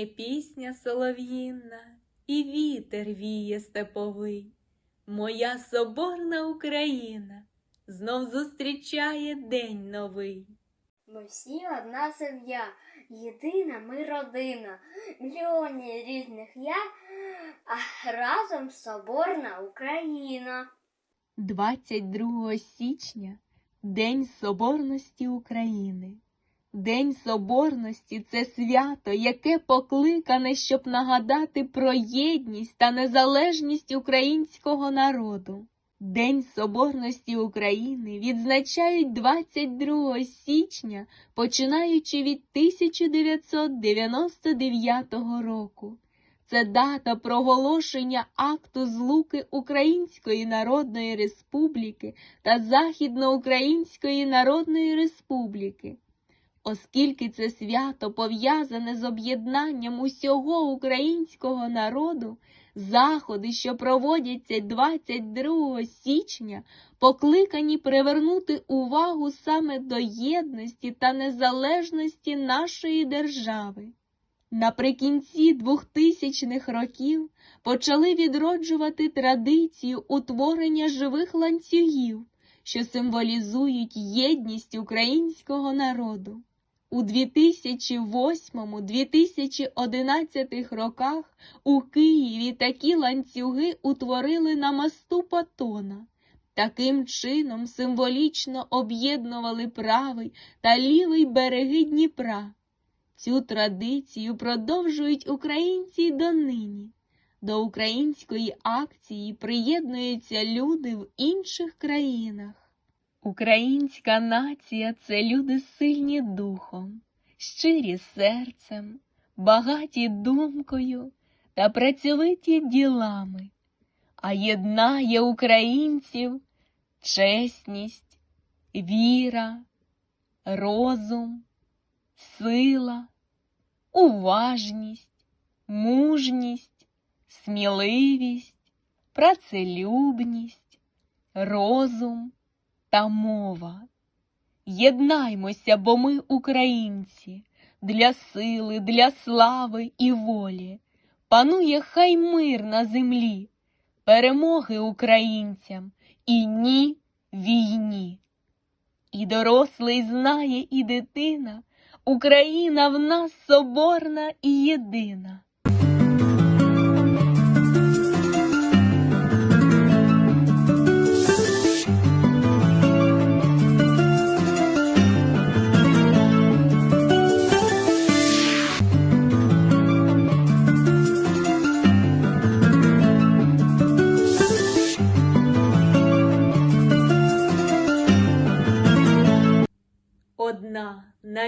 лунає пісня солов'їнна, і вітер віє степовий. Моя соборна Україна знов зустрічає день новий. Ми всі одна сім'я, єдина ми родина, мільйони різних я, а разом соборна Україна. 22 січня День Соборності України. День Соборності це свято, яке покликане, щоб нагадати про єдність та незалежність українського народу. День Соборності України відзначають 22 січня, починаючи від 1999 року. Це дата проголошення акту злуки Української Народної Республіки та Західноукраїнської Народної Республіки. Оскільки це свято пов'язане з об'єднанням усього українського народу, заходи, що проводяться 22 січня, покликані привернути увагу саме до єдності та незалежності нашої держави. Наприкінці 2000-х років почали відроджувати традицію утворення живих ланцюгів, що символізують єдність українського народу. У 2008-2011 роках у Києві такі ланцюги утворили на мосту Патона. Таким чином символічно об'єднували правий та лівий береги Дніпра. Цю традицію продовжують українці й донині. До української акції приєднуються люди в інших країнах. Українська нація це люди сильні духом, щирі серцем, багаті думкою та працьовиті ділами, а єднає українців чесність, віра, розум, сила, уважність, мужність, сміливість, працелюбність, розум та мова. Єднаймося, бо ми українці, для сили, для слави і волі. Панує хай мир на землі, перемоги українцям і ні війні. І дорослий знає, і дитина, Україна в нас соборна і єдина.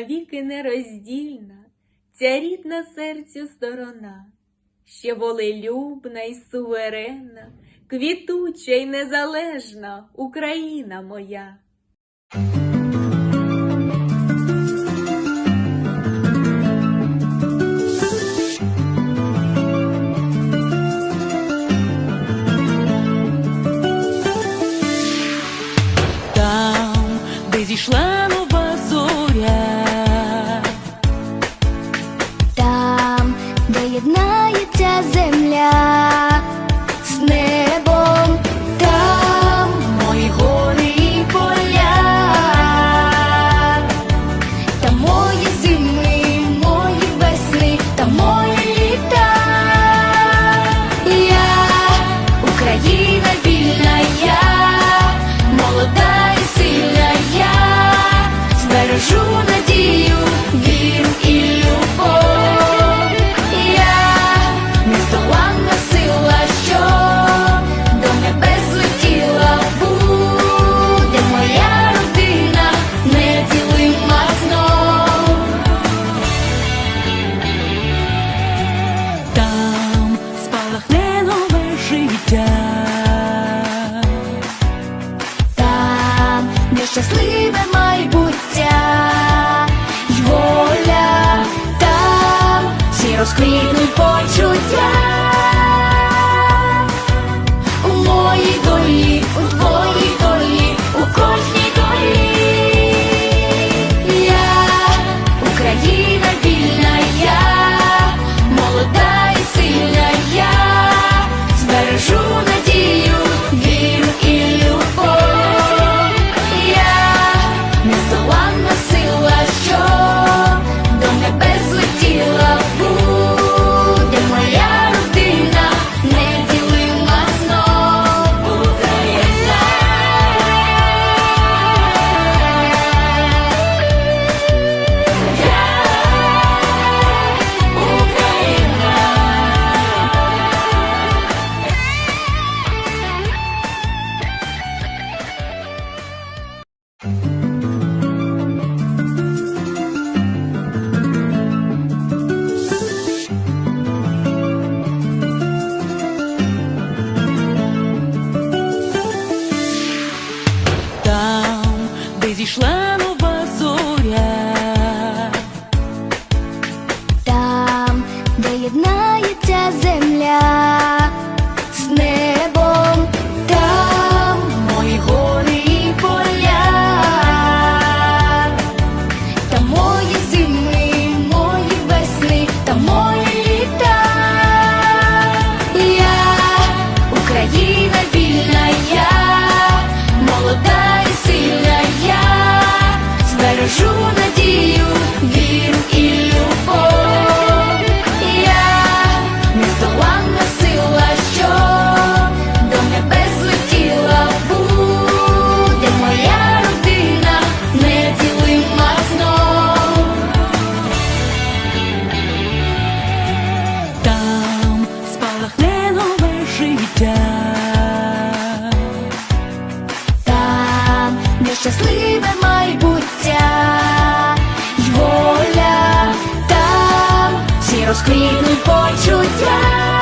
Навіки нероздільна, ця рідна серцю сторона, ще волелюбна й суверенна, квітуча й незалежна Україна моя. Розквітнуть почуття. єднає ця земля. щасливе майбуття, й воля там всі розквітнуть почуття.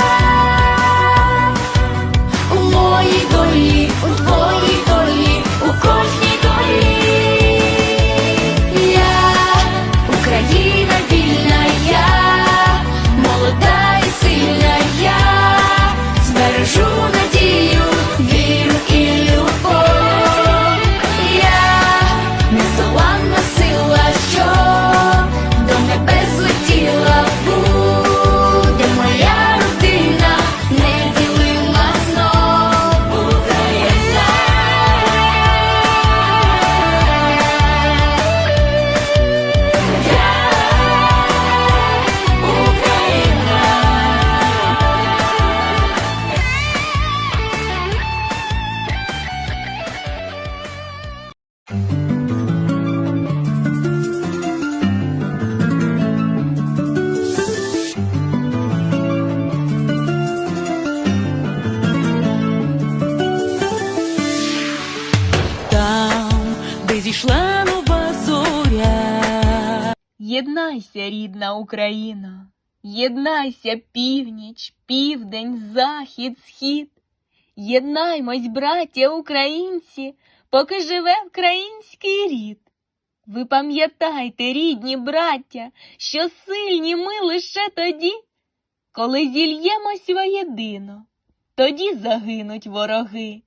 记住 прийшла нова зоря. Єднайся, рідна Україна, єднайся північ, південь, захід, схід. Єднаймось, браття українці, поки живе український рід. Ви пам'ятайте, рідні браття, що сильні ми лише тоді, коли зільємось воєдино, тоді загинуть вороги.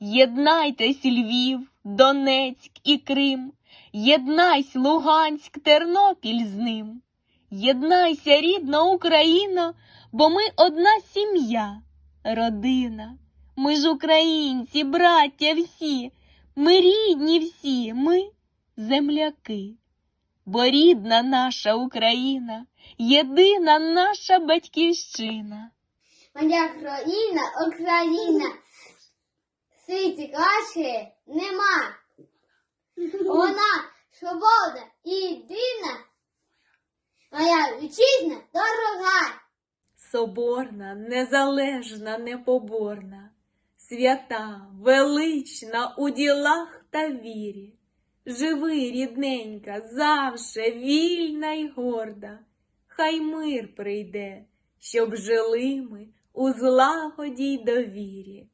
Єднайтесь, Львів, Донецьк і Крим, єднайсь, Луганськ, Тернопіль з ним. Єднайся, рідна Україно, бо ми одна сім'я, родина. Ми ж українці, браття всі, ми рідні всі, ми земляки. Бо рідна наша Україна, єдина наша батьківщина. Моя країна, Україна, світі краще нема. Вона свобода і єдина, моя вітчизна дорога. Соборна, незалежна, непоборна, свята, велична у ділах та вірі. Живи, рідненька, завше вільна й горда. Хай мир прийде, щоб жили ми у злагоді й довірі.